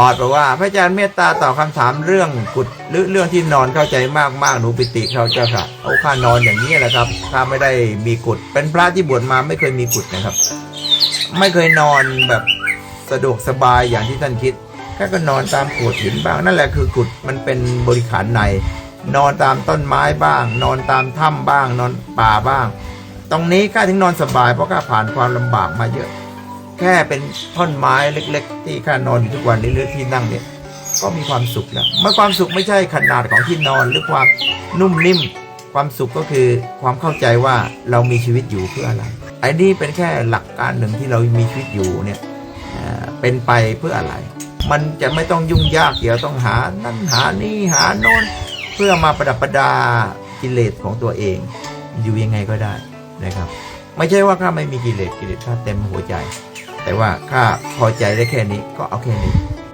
ออดบอกว่าพระอาจารย์เมตตาตอบคำถามเรื่องกุดหรือเรื่องที่นอนเข้าใจมากมากๆหนูปิติเขาเจ้าค่ะเอาข้านอนอย่างนี้แหละครับข้าไม่ได้มีกุดเป็นพระที่บวชมาไม่เคยมีกุดนะครับ ไม่เคยนอนแบบสะดวกสบายอย่างที่ท่านคิดข้าก็นอนตามโขดหินบ้างนั่นแหละคือกุดมันเป็นบริขารใน นอนตามต้นไม้บ้าง นอนตามถ้ำบ้าง นอนป่าบ้าง ตรงนี้ข้าถึงนอนสบายเพราะข้าผ่านความลำบากมาเยอะ แค่เป็นท่อนไม้เล็ก ๆ ที่ข้านอนอยู่ทุกวันหรือที่นั่งเนี่ยก็มีความสุขแล้วเมื่อความสุขไม่ใช่ขนาดของที่นอนหรือความนุ่มนิ่ม ความสุขก็คือความเข้าใจว่าเรามีชีวิตอยู่เพื่ออะไรไอ้นี่เป็นแค่หลักการหนึ่งที่เรามีชีวิตอยู่เนี่ยเป็นไปเพื่ออะไร มันจะไม่ต้องยุ่งยากเดี๋ยวต้องหานั่นหานี่หาโน้นเพื่อมาประดับประดากิเลสของตัวเอง อยู่ยังไงก็ได้นะครับ ไม่ใช่ว่าข้าไม่มีกิเลสกิเลสข้าเต็มหัวใจ แต่ว่าข้าพอใจได้แค่นี้ก็เอาแค่นี้